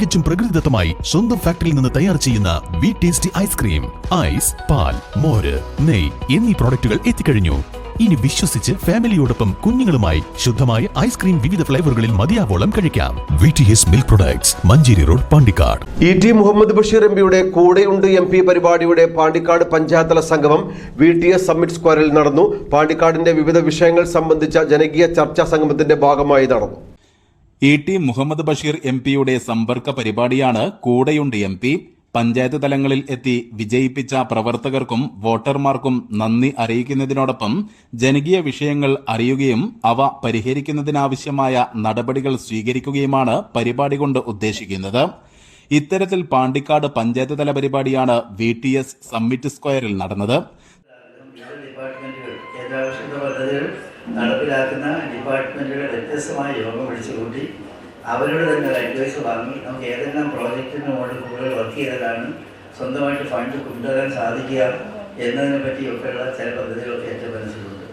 തികച്ചും പ്രകൃതിദത്തമായി സ്വന്തം ഫാക്ടറിയിൽ നിന്ന് തയ്യാർ ചെയ്യുന്ന വി ടേസ്റ്റി ഐസ്ക്രീം ഐസ് പാൽ മോര് നെയ് എന്നീ പ്രോഡക്റ്റുകൾ എത്തിക്കഴിഞ്ഞു. ഇനി വിശ്വസിച്ച് ഫാമിലിയോടൊപ്പം കുഞ്ഞുങ്ങളുമായി ശുദ്ധമായ ഐസ്ക്രീം വിവിധ ഫ്ലേവറുകളിൽ മതിയാവോളം കഴിക്കാം. V T S milk products Manjeri road Pandikkad. E T Muhammad Basheer M പിയുടെ കൂടെയുണ്ട് എം പി പരിപാടിയുടെ പാണ്ടിക്കാട് പഞ്ചായത്തല സംഗമം. വി ടി എസ് സമ്മിറ്റ് സ്ക്വയറിൽ നടന്നു. പാണ്ടിക്കാടിന്റെ വിവിധ വിഷയങ്ങൾ സംബന്ധിച്ച ജനകീയ ചർച്ചാ സംഗമത്തിന്റെ ഭാഗമായി നടന്നു. E T Muhammad Basheer M പിയുടെ സമ്പർക്ക പരിപാടിയാണ് കൂടെയുണ്ട് എം പി. പഞ്ചായത്ത് തലങ്ങളിൽ എത്തി വിജയിപ്പിച്ച പ്രവർത്തകർക്കും വോട്ടർമാർക്കും നന്ദി അറിയിക്കുന്നതിനോടൊപ്പം ജനകീയ വിഷയങ്ങൾ അറിയുകയും അവ പരിഹരിക്കുന്നതിനാവശ്യമായ നടപടികൾ സ്വീകരിക്കുകയുമാണ് പരിപാടി കൊണ്ട് ഉദ്ദേശിക്കുന്നത്. ഇത്തരത്തിൽ പാണ്ടിക്കാട് പഞ്ചായത്ത് തല പരിപാടിയാണ് വി ടി എസ് സമ്മിറ്റ് സ്ക്വയറിൽ നടന്നത്. കേന്ദ്രാവിഷ്കൃത പദ്ധതികൾ നടപ്പിലാക്കുന്ന ഡിപ്പാർട്ട്മെന്റുകൾ വ്യത്യസ്തമായ യോഗം വിളിച്ചു അവരോട് തന്നെ ഒരു അഡ്വൈസ് വാങ്ങി. നമുക്ക് ഏതെല്ലാം പ്രോജക്റ്റിന് മുകളിൽ കൂടുതൽ വർക്ക് ചെയ്തതാണ് സ്വന്തമായിട്ട് ഫണ്ട് കൊണ്ടുവരാൻ സാധിക്കുക എന്നതിനെ പറ്റിയൊക്കെയുള്ള ചില പദ്ധതികളൊക്കെ ഏറ്റവും മനസ്സിലുണ്ട്.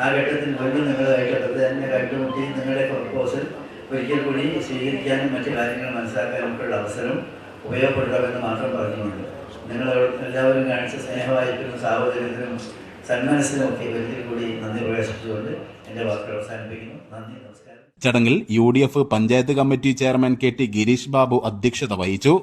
ആ ഘട്ടത്തിൽ വീണ്ടും നിങ്ങളുമായിട്ട് തന്നെ കണ്ടുമുട്ടി നിങ്ങളുടെ പ്രപ്പോസൽ ഒരിക്കൽ കൂടി സ്വീകരിക്കാനും മറ്റു കാര്യങ്ങൾ മനസ്സിലാക്കാനും ഒക്കെയുള്ള അവസരം ഉപയോഗപ്പെടുത്താമെന്ന് മാത്രം പറഞ്ഞുകൊണ്ട് നിങ്ങൾ എല്ലാവരും കാണിച്ച സ്നേഹവായ്പനും സാഹോദര്യത്തിനും സന്മനസ്സിനും ഒക്കെ ഒരിക്കൽ കൂടി നന്ദി പ്രവേശിച്ചുകൊണ്ട് നന്ദി നമസ്കാരം. ചടങ്ങിൽ U D F panchayat committee chairman K T Girish Babu അധ്യക്ഷത വഹിച്ചു.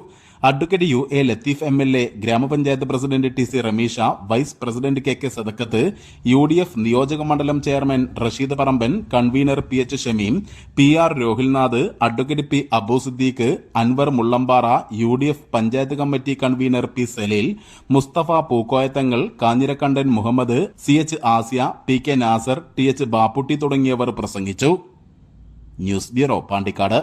Advocate U A Latheef M L A ഗ്രാമപഞ്ചായത്ത് president T C Rameesha vice president K K Sadakkath U D F നിയോജക മണ്ഡലം chairman Rasheed Paramban convener P H Shameem P R Rohilnath advocate P Abu Siddique Anwar Mullambara U D F panchayat committee convener P Saleel Musthafa Pookoyathangal Kanhirakandan Muhammad C H Asiya P K Nasar T H Bapputty തുടങ്ങിയവർ പ്രസംഗിച്ചു. News bureau Pandikkad.